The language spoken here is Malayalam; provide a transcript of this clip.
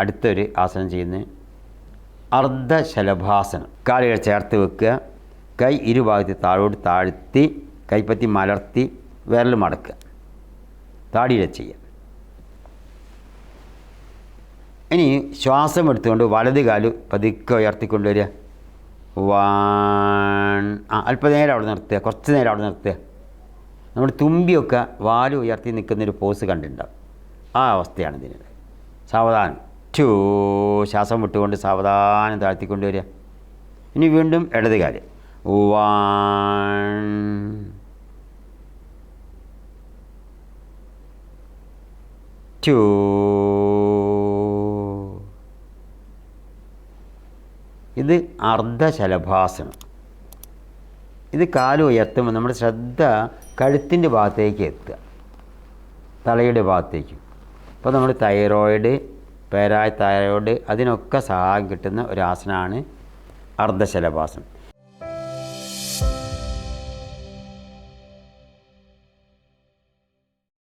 അടുത്തൊരു ആസനം ചെയ്യുന്നത് അർദ്ധശലഭാസനം. കാലുകൾ ചേർത്ത് വെക്കുക. കൈ ഇരുഭാഗത്ത് താഴോട്ട് താഴ്ത്തി കൈപ്പത്തി മലർത്തി വിരൽ മടക്കുക. താടിയിലെ ചെയ്യുക. ഇനി ശ്വാസം എടുത്തുകൊണ്ട് വലത് കാൽ പതുക്കെ ഉയർത്തിക്കൊണ്ടുവരിക വാൺ ആ അല്പനേരം അവിടെ നിർത്തുക. കുറച്ച് നേരം അവിടെ നിർത്തുക. നമ്മൾ തുമ്പിയൊക്കെ വാൽ ഉയർത്തി നിൽക്കുന്നൊരു പോസ് കണ്ടിട്ടുണ്ടാവും. ആ അവസ്ഥയാണ് ഇതിന്. സാവധാനം. ടു ശ്വാസം വിട്ടുകൊണ്ട് സാവധാനം താഴ്ത്തിക്കൊണ്ട് വരിക. ഇനി വീണ്ടും ഇടത് കാര്യം വൺ ഇത് അർദ്ധശലഭാസനം. ഇത് കാൽ ഉയർത്തുമ്പോൾ നമ്മുടെ ശ്രദ്ധ കഴുത്തിന്റെ ഭാഗത്തേക്ക് എത്തുക. തലയുടെ ഭാഗത്തേക്ക്. അപ്പോൾ നമ്മുടെ തൈറോയിഡ് പേരായ തൈറോയ്ഡ് അതിനൊക്കെ സഹായം കിട്ടുന്ന ഒരു ആസനമാണ് അർദ്ധശലഭാസനം